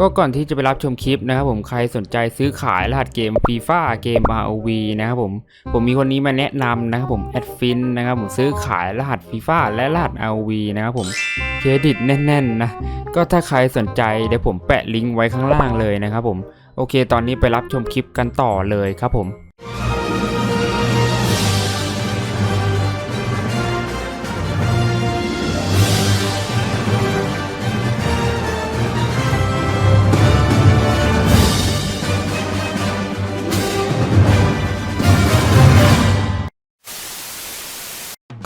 ก็ก่อนที่จะไปรับชมคลิปนะครับผมใครสนใจซื้อขายรหัสเกมฟีฟ่าเกม ROV นะครับผมผมมีคนนี้มาแนะนำนะครับผมแอดฟินนะครับผมซื้อขายรหัสฟีฟ่าและรหัส ROV นะครับผมเครดิตแน่นๆนะก็ถ้าใครสนใจเดี๋ยวผมแปะลิงก์ไว้ข้างล่างเลยนะครับผมโอเค ตอนนี้ไปรับชมคลิปกันต่อเลยครับผม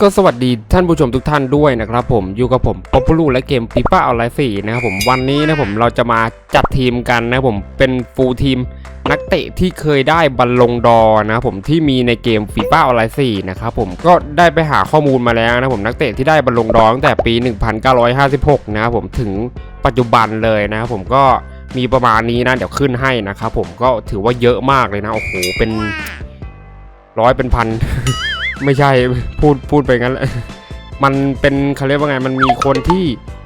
ก็สวัสดีท่านผู้ชมทุกท่านด้วยนะครับผมอยู่กับผมป๊อปปูลูและเกมฟีฟ่าออนไลน์สี่นะครับผมวันนี้นะผมเราจะมาจัดทีมกันนะผมเป็นฟูลทีมนักเตะที่เคยได้บัลลงดอนะครับผมที่มีในเกมฟีฟ่าออนไลน์สี่นะครับผมก็ได้ไปหาข้อมูลมาแล้วนะผมนักเตะที่ได้บัลลงดอตั้งแต่ปี 1956 นะครับผมถึงปัจจุบันเลยนะครับผมก็มีประมาณนี้นะเดี๋ยวขึ้นให้นะครับผมก็ถือว่าเยอะมากเลยนะโอ้โหเป็นร้อยเป็นพัน ไม่ใช่พูดพูดไปงั้นแหละมันเป็นเขาเรียกว่าไงมันมีคนที่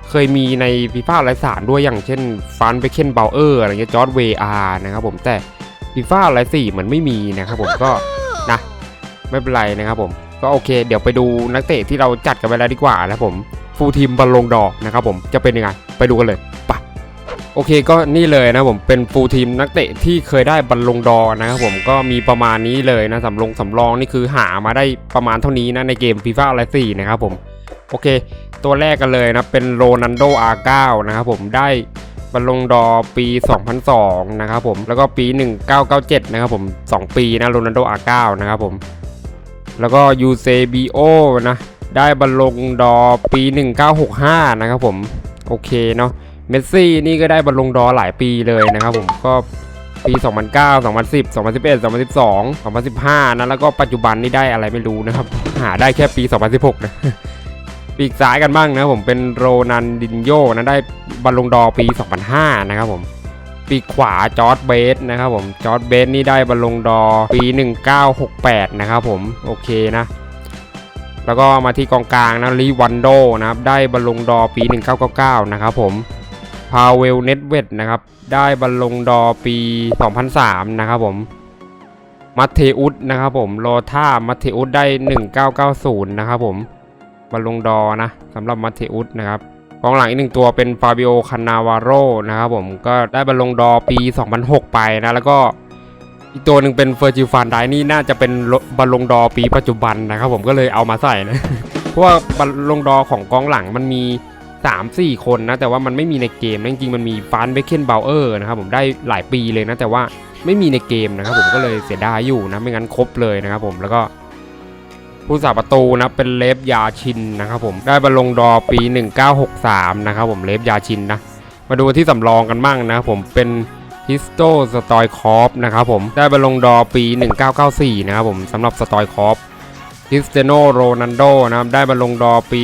เคยมีในฟีฟ่าไรสารด้วยอย่างเช่นฟันไปเคนเบลเออร์อะไรเงี้ยจอร์ดเวอาร์นะครับผมแต่ฟีฟ่าไรสี่มันไม่มีนะครับผมก็นะไม่เป็นไรนะครับผมก็โอเค เดี๋ยวไปดูนักเตะที่เราจัดกันไปแล้วดีกว่านะครับผมฟูลทีมบอลลงดอกนะครับผมจะเป็นยังไงไปดูกันเลยไป โอเคก็นี่เลยนะผมเป็นฟูลทีมนักเตะที่เคยได้บอลลงดอนะครับผมก็มีประมาณนี้เลยนะสำรองสำรองนี่คือหามาได้ประมาณเท่านี้นะในเกมฟีฟ่าอะไรสี่นะครับผมโอเค ตัวแรกกันเลยนะเป็นโรนันโดอาร์เก้านะครับผมได้บอลลงดอปี 2002 นะครับผมแล้วก็ปี 1997 นะครับผม 2 ปีนะโรนันโดอาร์เก้านะครับผมแล้วก็ยูเซบีโอนะได้บอลลงดอปี 1965 นะครับผมโอเคเนาะ เมสซี่นี่ก็ได้บอลลงดอหลายปีเลยนะครับผมก็ปี 2009 2010 2011 2012 2015 นะ แล้วก็ปัจจุบันนี่ได้อะไรไม่รู้นะครับ หาได้แค่ปี 2016 นะ ปีกซ้ายกันบ้างนะผมเป็นโรนันดินโยนะได้บอลลงดอปี 2005 นะครับผม ปีขวาจอร์ดเบสนะครับผม จอร์ดเบสนี่ได้บอลลงดอปี 1968 นะครับผม โอเคนะ แล้วก็มาที่กองกลางนะลีวันโดนะครับ ได้บอลลงดอปี 1999 นะครับผม พาเวลเน็ตเวดนะครับ ได้บอลลงดอปี 2003 นะครับผม มัตเทอุสนะครับผมโลท่ามัตเทอุสได้ 1990 นะครับผมบอลลงดอนะสำหรับมัตเทอุสนะครับกองหลังอีกหนึ่งตัวเป็นฟาบิโอคานาวาโรนะครับผมก็ได้บอลลงดอปี 2006 ไปนะแล้วก็อีกตัวหนึ่งเป็นเฟอร์จิลฟานไดนี่น่าจะเป็นบอลลงดอปีปัจจุบันนะครับผมก็เลยเอามาใส่นะ เพราะว่าบอลลงดอของกองหลังมันมี 3 4 คนนะแต่ว่ามันไม่มีในเกมนะจริงๆมันมีฟานเบคเคนเบลเออร์นะครับผมได้หลายปีเลยนะแต่ว่าไม่มีในเกมนะครับผมก็เลยเสียดายอยู่นะไม่งั้นครบเลยนะครับผมแล้วก็ผู้สาประตูนะเป็นเลฟยาชินนะครับผมได้บอลลงดอปี 1963 นะครับผมเลฟยาชินนะมาดูที่สำรองกันบ้างนะครับผมเป็นฮิสโตสตอยคอฟนะครับผมได้บอลลงดอปี 1994 นะครับผมสำหรับสตอยคอฟ คริสเตียโนโรนัลโดนะครับได้บอลลงดอปี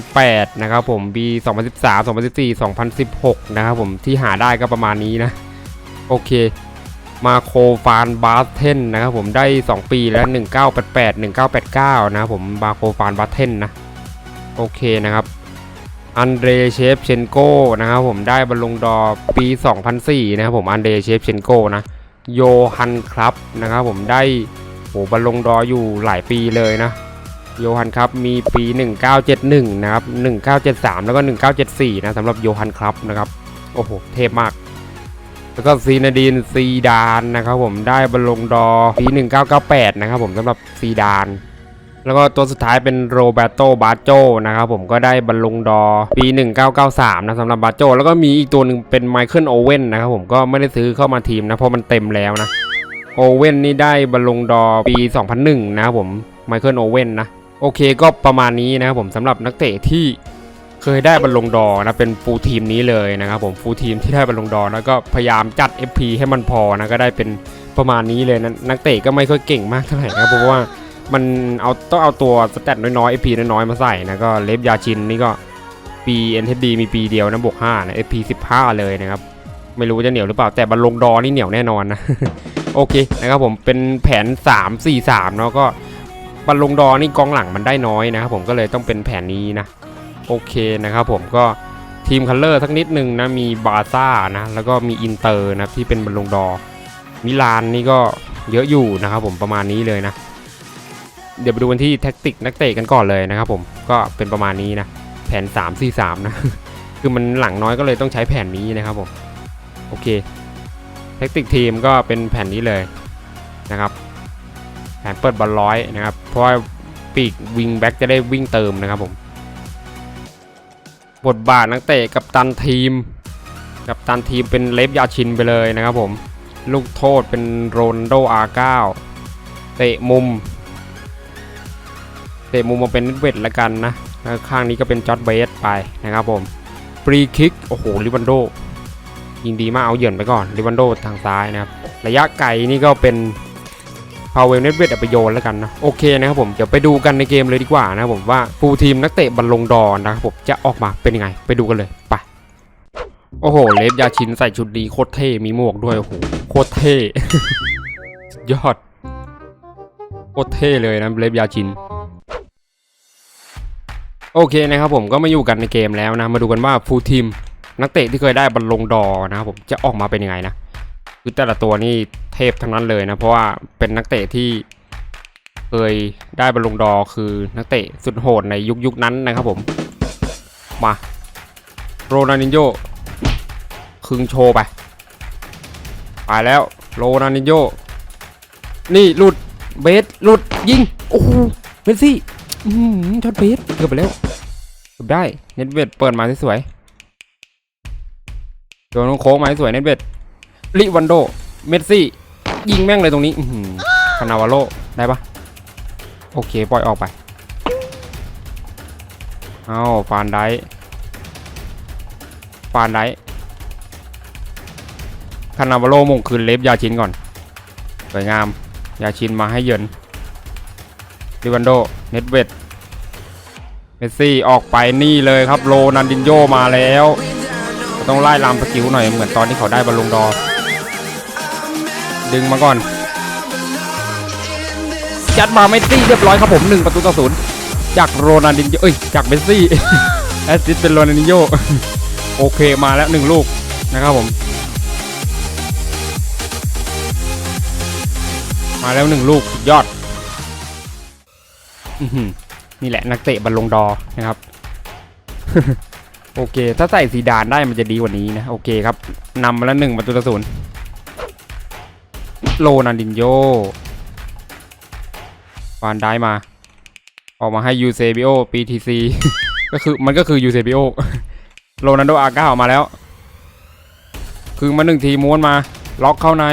2008 นะครับผมปี 2013 2014 2016 นะครับผมที่หาได้ก็ประมาณนี้นะ โอเค มาโคฟานบาสเทนนะครับผมได้ 2 ปีแล้ว 1988 1989 นะครับผมมาโคฟานบาสเทนนะ โอเคนะครับอันเดรเชฟเชนโกนะครับผมได้บอลลงดอปี 2004 นะครับผมอันเดรเชฟเชนโกนะโยฮันครับนะครับผมได้ บอลลงดออยู่หลายปีเลยนะ โยฮันครับมีปี 1971 นะครับ 1973 แล้วก็ 1974 นะสำหรับโยฮันครับนะครับ โอ้โห เทพมาก แล้วก็ซีนาดีนซีดานนะครับผมได้บอลลงดอปี 1998 นะครับผมสำหรับซีดานแล้วก็ตัวสุดท้ายเป็นโรเบโตบาโจนะครับผมก็ได้บอลลงดอปี 1993 นะสำหรับบาโจแล้วก็มีอีกตัวหนึ่งเป็นไมเคิลโอเว่นนะครับผมก็ไม่ได้ซื้อเข้ามาทีมนะเพราะมันเต็มแล้วนะ โอเว่นนี่ได้บอลลงดอปี 2001 นะครับผมไมเคิลโอเว่นนะ โอเคก็ประมาณนี้นะครับผมสำหรับนักเตะที่เคยได้บอลลงดอนะเป็นฟูลทีมนี้เลยนะครับผมฟูลทีมที่ได้บอลลงดอแล้วก็พยายามจัด FP ให้มันพอนะก็ได้เป็นประมาณนี้เลยนะนักเตะก็ไม่ค่อยเก่งมากเท่าไหร่นะครับเพราะว่ามันเอาต้องเอาตัวสแตทน้อยๆ FP น้อยๆ มาใส่นะก็เลฟยาชินนี่ก็ปี NTD มีปีเดียวนะบวก5นะ FP 15 เลยนะครับ ไม่รู้จะเหนียวหรือเปล่าแต่บอลลงดอนี่เหนียวแน่นอนนะ โอเคนะครับผมเป็นแผน 3 4 3เนาะก็บอลลงดอนี่กองหลังมันได้น้อยนะครับผมก็เลยต้องเป็นแผนนี้นะโอเคนะครับผมก็ทีมคัลเลอร์สักนิดหนึ่งนะมีบาซ่านะแล้วก็มีอินเตอร์นะที่เป็นบอลลงดอมิลานนี่ก็เยอะอยู่นะครับผมประมาณนี้เลยนะ เดี๋ยวไปดูกันที่แท็กติกนักเตะกันก่อนเลยนะครับผมก็เป็นประมาณนี้นะแผน 3 4 3 นะ คือมันหลังน้อยก็เลยต้องใช้แผนนี้นะครับผม โอเค แท็กติกทีมก็เป็นแผ่นนี้เลยนะครับ แผนเปิดบอลร้อยนะครับ เพราะปีกวิงแบ็กจะได้วิ่งเติมนะครับผม บทบาทนักเตะกับตันทีม กับตันทีมเป็นเลฟยาชินไปเลยนะครับผม ลูกโทษเป็นโรนโดอาร์เก้าเตะมุม เตะมุมมาเป็นนิดเวทละกันนะ ข้างนี้ก็เป็นจอร์ดเบสไปนะครับผม ฟรีคิก โอ้โหลิวันโด ยิงดีมากเอาเหยื่อนไปก่อนลิวันโดทางซ้ายนะครับระยะไกลนี่ก็เป็นพาวเวลเน็ตเวทอาไปโยนแล้วกันนะโอเคนะครับผมเดี๋ยวไปดูกันในเกมเลยดีกว่านะครับผมว่าฟูลทีมนักเตะบอลลงดอร์นะครับผมจะออกมาเป็นยังไง ไปดูกันเลยไปโอ้โหเลฟยาชินใส่ชุดดีโคตรเท่มีหมวกด้วยโอ้โหโคตรเท่ยอดโคตรเท่เลยนะเลฟยาชินโอเคนะครับผมก็มาอยู่กันในเกมแล้วนะมาดูกันว่าฟูลทีม นักเตะที่เคยได้บอลลงดอนะครับผมจะออกมาเป็นยังไงนะคือแต่ละตัวนี่เทพทั้งนั้นเลยนะเพราะว่าเป็นนักเตะที่เคยได้บอลลงดอคือนักเตะสุดโหดในยุคยุคนั้นนะครับผมมาโรนัลดินโญ่คึงโชว์ไปไปแล้วโรนัลดินโญ่นี่หลุดเบสหลุดยิงโอ้โหเมสซี่ช็อตเบสเกือบไปแล้วเกือบได้เน็ตเวดเปิดมาสวยๆ โดนโค้งมาสวยเน็ตเวดลิวันโด เมสซี่ ยิงแม่งเลยตรงนี้คานาวาโลได้ปะโอเค ปล่อยออกไป เอาฟานได้ฟานได้คานาวาโลมงคืนเล็บยาชินก่อน สวยงาม ยาชินมาให้เยินลิวันโด เน็ตเวดเมสซี่ออกไปนี่เลยครับ โรนันดินโยมาแล้ว ต้องไล่ลามสกิลหน่อยเหมือนตอนที่เขาได้บอลลงดอ ดึงมาก่อน จัดมาเมสซี่เรียบร้อยครับผม1ประตูต่อศูนย์จากโรนันดินโยเอ้ยจากเมสซี่แอสซิสต์เป็นโรนันดินโยโอเคมาแล้ว1ลูกนะครับผม มาแล้ว1ลูกยอดนี่แหละนักเตะบอลลงดอนะครับ โอเค ถ้าใส่ซีดานได้มันจะดีกว่านี้นะ โอเคครับนำมาแล้วหนึ่งประตูต่อศูนย์โรนันดินโยฟานได้มา ออกมาให้ยูเซบิโอปีทีซีก็คือมันก็คือยูเซบิโอโรนันโดอาก้าออกมาแล้ว คือมาหนึ่งทีม้วนมา ล็อกเข้าใน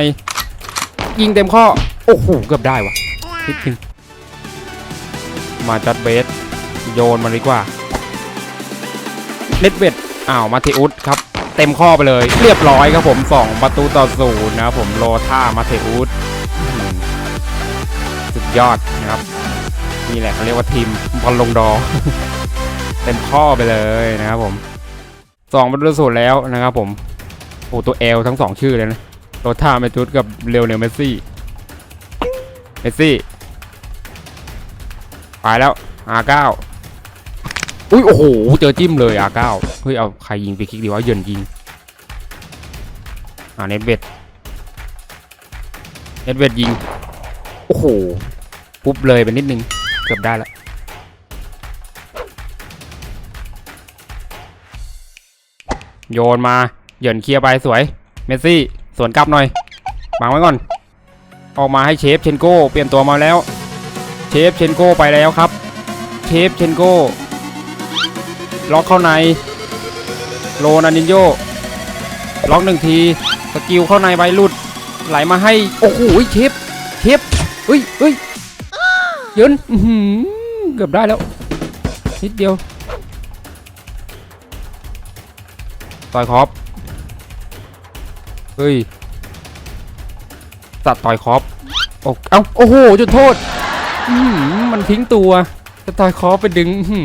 ยิงเต็มข้อ โอ้โห เกือบได้วะนิดนึงมาจัดเบส โยนมาดีกว่า เนตเวดอ้าวมาเทอุสครับ เต็มข้อไปเลย เรียบร้อยครับผม 2 ประตูต่อศูนย์นะครับผมโลท่ามาเทอุสสุดยอดนะครับนี่แหละเขาเรียกว่าทีมบอลลงดอเต็มข้อไปเลยนะครับผมสองประตูศูนย์แล้วนะครับผมโอ้ตัวเอลทั้งสองชื่อเลยนะโลท่าเมจุสกับเรวเนลเมสซี่เมสซี่ไปแล้ว R9 อุ้ยโอ้โหเจอจิ้มเลย R9 เก้าเฮ้ยเอาใครยิงไปคลิกดีวะเยินยิงอ่าเน็ตเวดเน็ตเวดยิงโอ้โหปุ๊บเลยไปนิดนึงเกือบได้ล้วโยนมาเหยินเคลียร์ไปสวยเมสซี่สวนกลับหน่อยบังไว้ก่อน ออกมาให้เชฟเชนโก้เปลี่ยนตัวมาแล้ว เชฟเชนโก้ไปแล้วครับ เชฟเชนโก้ ล็อกเข้าในโรนันดินโยล็อกหนึ่งที สกิลเข้าในใบหลุด ไหลมาให้ โอ้โหเชฟเชฟเฮ้ยเฮ้ยยินเกือบได้แล้ว นิดเดียวต่อยคอปเฮ้ยสัตว์ต่อยคอปโอ้เอ้าโอ้โหจุดโทษมันทิ้งตัวสตอยคอฟไปดึงอื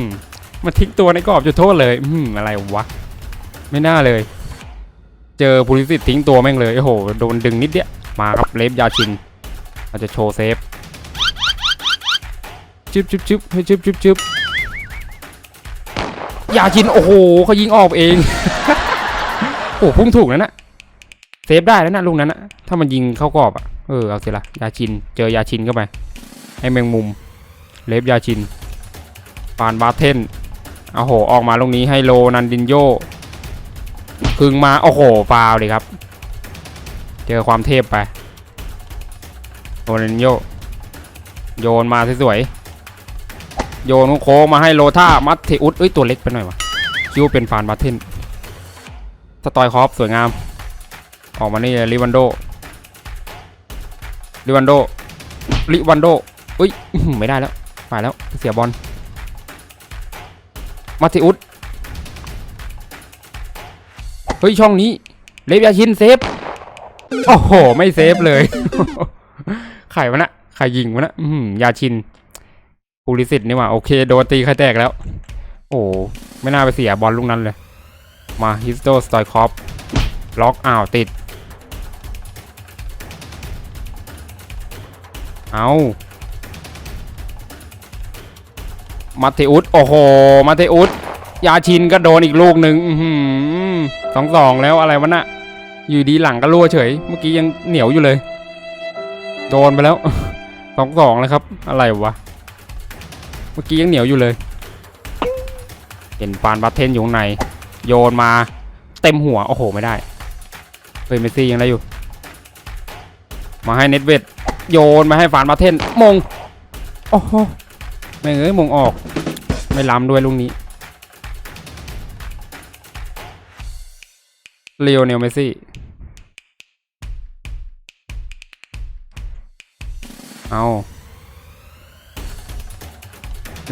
มันทิ้งตัวในกรอบจุดโทษเลย อื้อะไรวะ ไม่น่าเลย เจอภูริสิทธิ์ทิ้งตัวแม่งเลย โอ้โห โดนดึงนิดเดียวมาครับเลฟยาชินเราจะโชว์เซฟชึบชึบชึบให้ชึบชึบชึบยาชิน โอ้โหเขายิงออกเอง โอ้พุ่งถูกแล้วนะเซฟได้แล้วนะลูกนั้นนะถ้ามันยิงเข้ากรอบอะ เออ เอาสิละยาชิน เจอยาชินเข้าไป ให้แมงมุม เลฟยาชิน ปานบาเทน เอาโห ออกมาลูกนี้ให้โลนันดินโยพึงมา โอ้โห ฟาวเลยครับ เจอความเทพไปโรนันดินโยโยนมาสวยๆโยนโค้งมาให้โลท่ามัตเทอุสเอ้ย ตัวเล็กไปหน่อยวะคิวเป็นฟานบาเทนสตอยคอฟสวยงาม ออกมานี่ลิวันโดลิวันโดลิวันโดเอ้ย ไม่ได้แล้วไปแล้ว เสียบอล มาติอุสเฮ้ยช่องนี้ เลฟยาชินเซฟ โอ้โห ไม่เซฟเลย ไข่วะนะไข่ยิงวะนะอื้อหือยาชินปูริสิตนี่หว่าโอเค โดนตีไข่แตกแล้ว โอ้ไม่น่าไปเสียบอลลูกนั้นเลย มาฮิสโตสตอยคอฟล็อกอ้าวติด เอา มาเทอุสโอ้โหมาเทอุสยาชินก็โดนอีกลูกหนึ่งสองสองแล้วอะไรวะน่ะ อยู่ดีหลังก็รั่วเฉย เมื่อกี้ยังเหนียวอยู่เลย โดนไปแล้วสองสองเลยครับ อะไรวะ เมื่อกี้ยังเหนียวอยู่เลย เห็นปานบัตเทนอยู่ใน โยนมา เต็มหัว โอ้โห ไม่ได้เฮ้ยเมซี่ยังได้อยู่ มาให้เน็ตเวดโยนมาให้ฟานมาเทนมง โอ้โห แม่งเอ้ยมงออก ไม่ล้ำด้วยลุงนี้เลโอเนลเมซี่เอา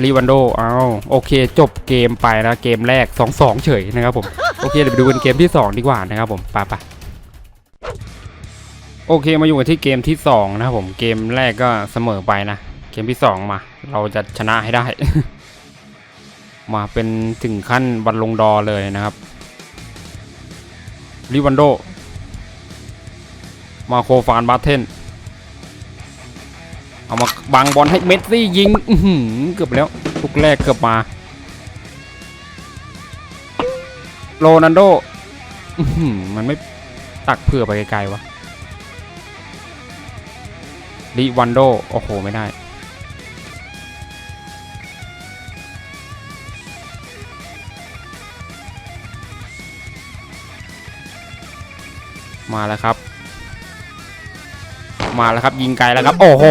รีวันโด เอาโอเค จบเกมไปนะ เกมแรก 2-2 เฉยนะครับผม โอเค เดี๋ยวไปดูกันเกมที่ 2 ดีกว่านะครับผมไปไปโอเค มาอยู่กันที่เกมที่ 2 นะครับผม เกมแรกก็เสมอไปนะ กมที่2มา เราจะชนะให้ได้ มาเป็นถึงขั้นบอลลงดอเลยนะครับริวันโด มาโคฟานบาเทน เอามาบังบอลให้เมสซี่ยิงเกือบแล้วลูกแรกเกือบมา โรนันโดมันไม่ตักเผื่อไปไกลๆวะดิวันโด โอ้โห ไม่ได้ มาแล้วครับ มาแล้วครับ ยิงไกลแล้วครับ โอ้โห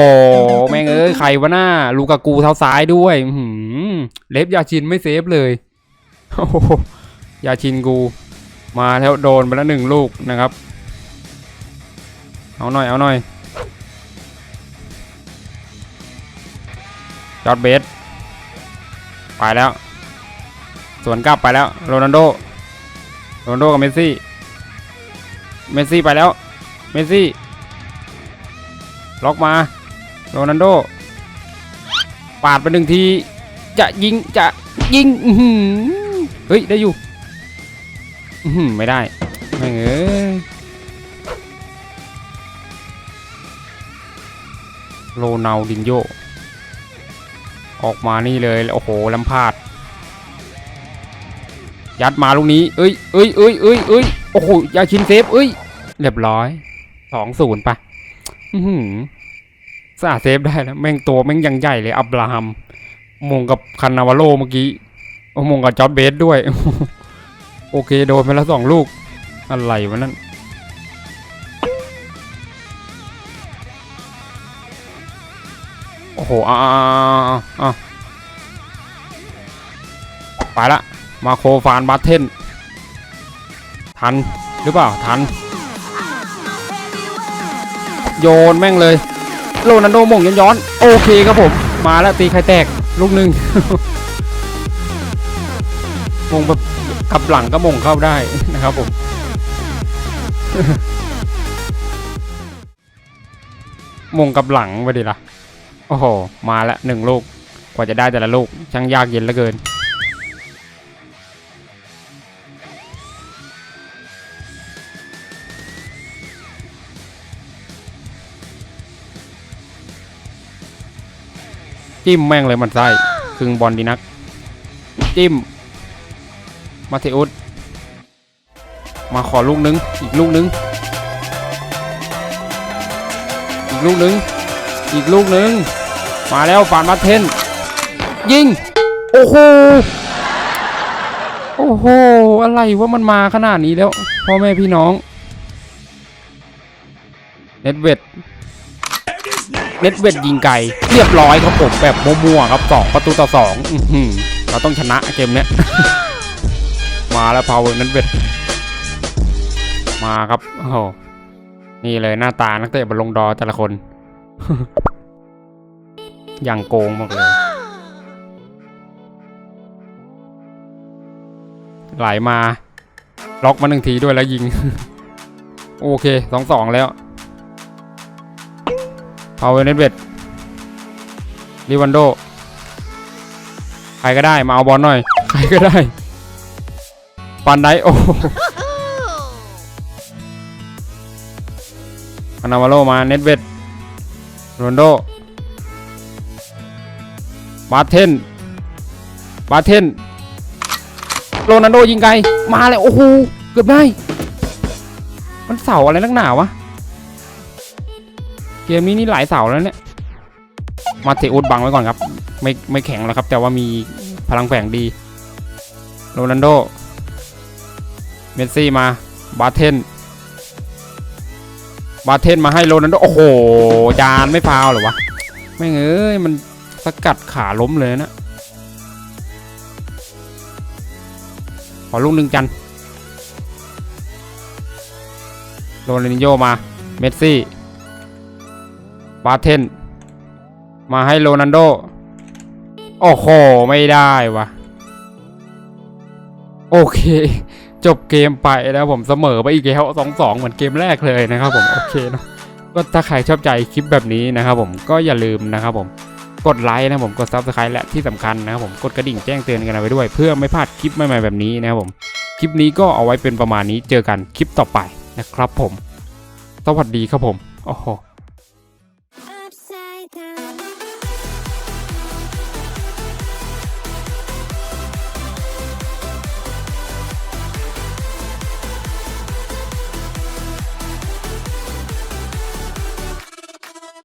แม่งเอ้ยใครวะหน้า ลูกากูเท้าซ้ายด้วยอื้อหือเล็บยาชินไม่เซฟเลยโอ้โหยาชินกู มาแล้วโดนไปแล้วหนึ่งลูกนะครับ เอาหน่อยเอาหน่อยจอดเบสไปแล้ว สวนกลับไปแล้วโรนัลโดโรนัลโดกับเมสซี่ เมสซี่ไปแล้ว เมสซี่ล็อกมา โรนัลโด ปาดไปหนึ่งที จะยิง จะยิงเฮ้ย ได้อยู่ไม่ได้ ไม่เอ้ยโรนัลดินโย ออกมานี่เลย โอ้โหลำพาด ยัดมาลูกนี้ เอ้ยเอ้ยเอ้ยเอ้ยเอ้ย โอ้โหยาชินเซฟเอ้ยเรียบร้อยสองศูนย์ไปอื้อหือสาเซฟได้แล้วแม่งตัวแม่งยังใหญ่เลย อับราฮัมมงกับคันนาวาโลเมื่อกี้โอ้มงกับจอร์ดเบสด้วย โอเคโดนไปแล้วสองลูก อะไรวะนั่นโอ้โหอ่าอ่าไปละ มาโคฟานบาเทน ทันหรือเปล่าทัน โยนแม่งเลย โรนัลโดมงย้อนๆโอเคครับผม มาแล้วตีไข่แตกลูกหนึ่งมงแบบกลับหลังก็มงเข้าได้นะครับผมมงกับหลังไปดิละโอ้โห มาล้วหนึ่งลูก กว่าจะได้แต่ละลูก ช่างยากเย็นเหลือเกิน จิ้มแม่งเลยมันไส้ครึ่งบอลดีนัก จิ้ม มาเทอุสมาขอลูกนึง อีกลูกนึง อีกลูกนึง อีกลูกนึง มาแล้วฟานมาเทน ยิง โอ้โห โอ้โห อะไรว่ามันมาขนาดนี้แล้ว พ่อแม่พี่น้องเน็ตเวด เน็ตเวดยิงไกลเรียบร้อยครับผมแบบมั่วๆครับสองประตูต่อสองอื้อหือเราต้องชนะเกมเนี้ย มาแล้วพาวเวอร์เน็ตเวดมาครับโอ้โหนี่เลยหน้าตานักเตะบอลลงดอแต่ละคนอย่างโกงมากเลยไหลมา ล็อกมาหนึ่งทีด้วยแล้วยิง โอเคสองสองแล้ว พาวเวอร์เน็ตเวดลิวันโด ใครก็ได้มาเอาบอลหน่อย ใครก็ได้ ปันไดโอคานาวาโลมาเน็ตเวดโรนโด บาเทน บาเทน โรนัลโดยิงไกล มาเลยโอ้โห เกือบได้ มันเสาอะไรนักหนาวะ เกมนี้นี่หลายเสาแล้วเนี่ย มาเทอุสบังไว้ก่อนครับ ไม่ไม่แข็งแล้วครับ แต่ว่ามีพลังแฝงดี โรนัลโด เมสซี่มา บาเทน บาเทนมาให้โรนัลโด โอ้โห จานไม่ฟาวเหรอวะ ไม่เอ้ย มันสกัดขาล้มเลยนะ ขอลูกหนึ่งจัน โรนัลดินโยมา เมสซี่ บาเทน มาให้โรนัลโด โอ้โห ไม่ได้วะโอเค จบเกมไปแล้วผมเสมอไปอีกแล้วสองสองเหมือนเกมแรกเลยนะครับผม โอเคเนาะก็ถ้าใครชอบใจคลิปแบบนี้นะครับผมก็อย่าลืมนะครับผมกดไลค์นะผมกด subscribe และที่สำคัญนะครับผมกดกระดิ่งแจ้งเตือนกันเอาไว้ด้วย เพื่อไม่พลาดคลิปใหม่ๆแบบนี้นะครับผมคลิปนี้ก็เอาไว้เป็นประมาณนี้เจอกันคลิปต่อไปนะครับผม สวัสดีครับผมโอ้โห